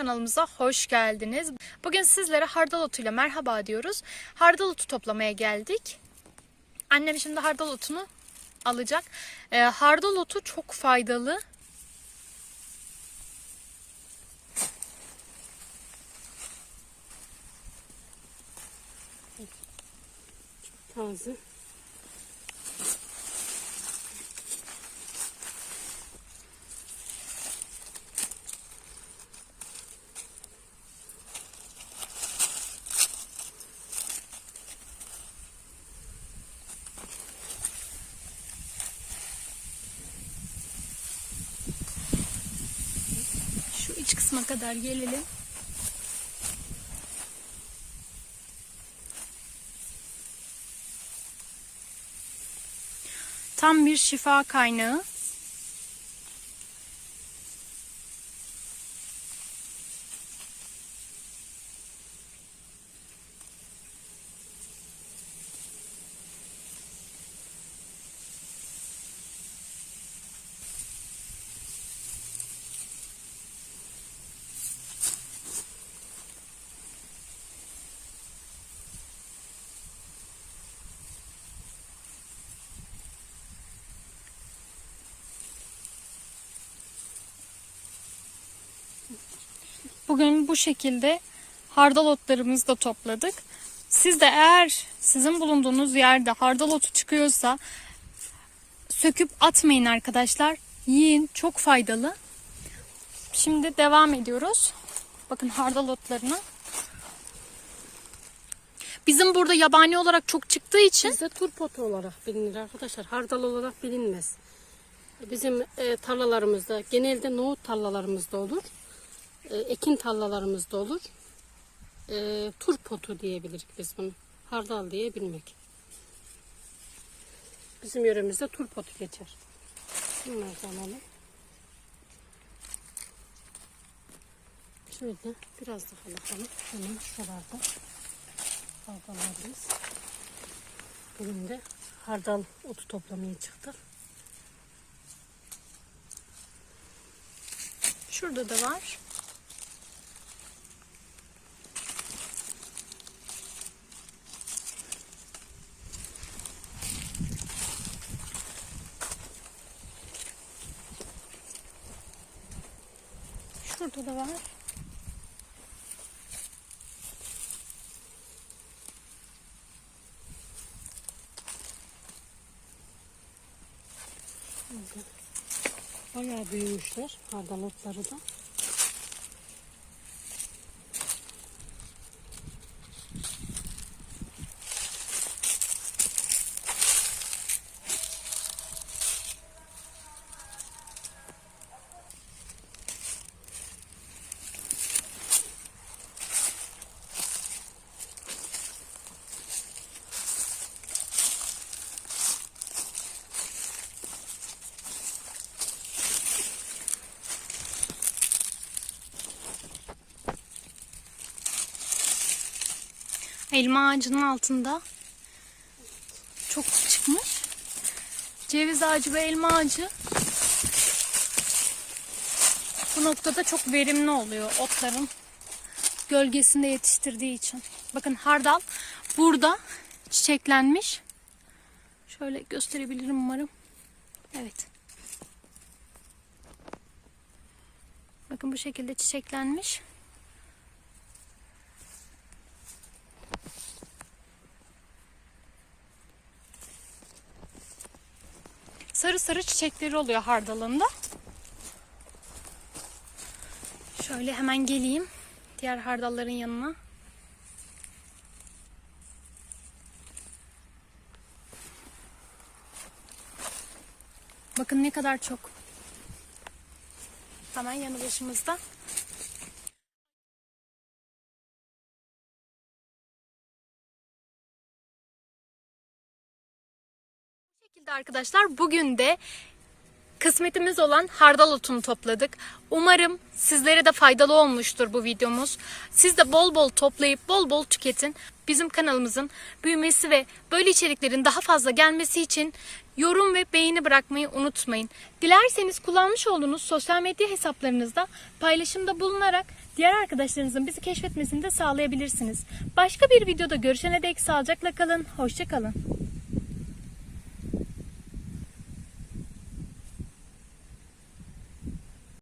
kanalımıza hoş geldiniz. Bugün sizlere hardal otuyla merhaba diyoruz. Hardal otu toplamaya geldik. Annem şimdi hardal otunu alacak. Ee, hardal otu çok faydalı. Taze. Kısma kadar gelelim. Tam bir şifa kaynağı. Bugün bu şekilde hardal otlarımızı da topladık. Siz de eğer sizin bulunduğunuz yerde hardal otu çıkıyorsa söküp atmayın arkadaşlar. Yiyin çok faydalı. Şimdi devam ediyoruz. Bakın hardal otlarına. Bizim burada yabani olarak çok çıktığı için Bizde turpotu olarak bilinir arkadaşlar. Hardal olarak bilinmez. Bizim e, tarlalarımızda genelde nohut tarlalarımızda olur. E, ekin tarlalarımızda olur. E, turpotu diyebiliriz biz bunu. Hardal diye bilmek. Bizim yöremizde turpotu geçer. Bunlardan alalım. Şöyle biraz daha bakalım. Hemen şuralarda hardallarımız. Bugün de hardal otu toplamaya çıktık. şurada da var. Şurada da var. Bayağı büyümüşler hardal otları da. Elma ağacının altında çok çıkmış. Ceviz ağacı ve elma ağacı bu noktada çok verimli oluyor otların gölgesinde yetiştirdiği için. Bakın hardal burada çiçeklenmiş. Şöyle gösterebilirim umarım. Evet. Bakın bu şekilde çiçeklenmiş. Sarı sarı çiçekleri oluyor hardalında. Şöyle hemen geleyim diğer hardalların yanına. Bakın ne kadar çok. Hemen yanı başımızda. Şekilde arkadaşlar bugün de kısmetimiz olan hardal otunu topladık. Umarım sizlere de faydalı olmuştur bu videomuz. Siz de bol bol toplayıp bol bol tüketin. Bizim kanalımızın büyümesi ve böyle içeriklerin daha fazla gelmesi için yorum ve beğeni bırakmayı unutmayın. Dilerseniz kullanmış olduğunuz sosyal medya hesaplarınızda paylaşımda bulunarak diğer arkadaşlarınızın bizi keşfetmesini de sağlayabilirsiniz. Başka bir videoda görüşene dek sağlıcakla kalın, hoşça kalın.